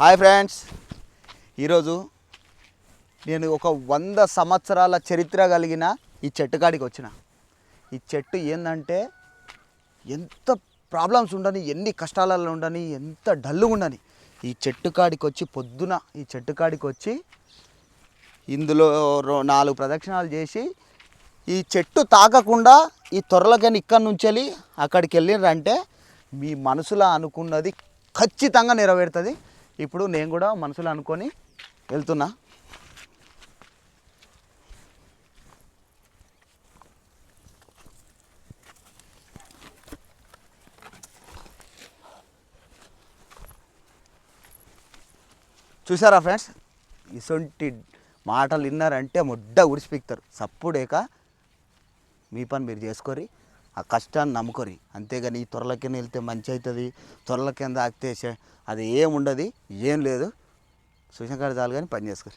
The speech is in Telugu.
Hi friends. ఈరోజు నేను ఒక వంద సంవత్సరాల చరిత్ర కలిగిన ఈ చెట్టు కాడికి వచ్చిన. ఈ చెట్టు ఏంటంటే ఎంత ప్రాబ్లమ్స్ ఉండని ఎన్ని కష్టాలలో ఉండని ఎంత డల్లుగా ఉండని. ఈ చెట్టు కాడికి వచ్చి పొద్దున ఈ చెట్టు కాడికి వచ్చి ఇందులో రో- నాలుగు ప్రదక్షిణాలు చేసి ఈ చెట్టు తాకకుండా ఈ త్వరలకని ఇక్కడి నుంచి వెళ్ళి అక్కడికి వెళ్ళినారంటే మీ మనసులో అనుకున్నది ఖచ్చితంగా నెరవేరుతుంది. ఇప్పుడు నేను కూడా మనసులో అనుకొని వెళ్తున్నా. చూసారా ఫ్రెండ్స్? ఇసొంటి మాటలు విన్నారంటే ముడ్డ ఉడిసిపిక్తారు సప్పుడేక మీ పని మీరు చేసుకోరి ఆ కష్టాన్ని నమ్ముకొని అంతేగాని ఈ త్వరలకి వెళ్తే మంచి అవుతుంది త్వరల కింద ఆగితే అది ఏం ఉండదు ఏం లేదు. చూసిన కాడ చాలు కానీ పని చేసుకొని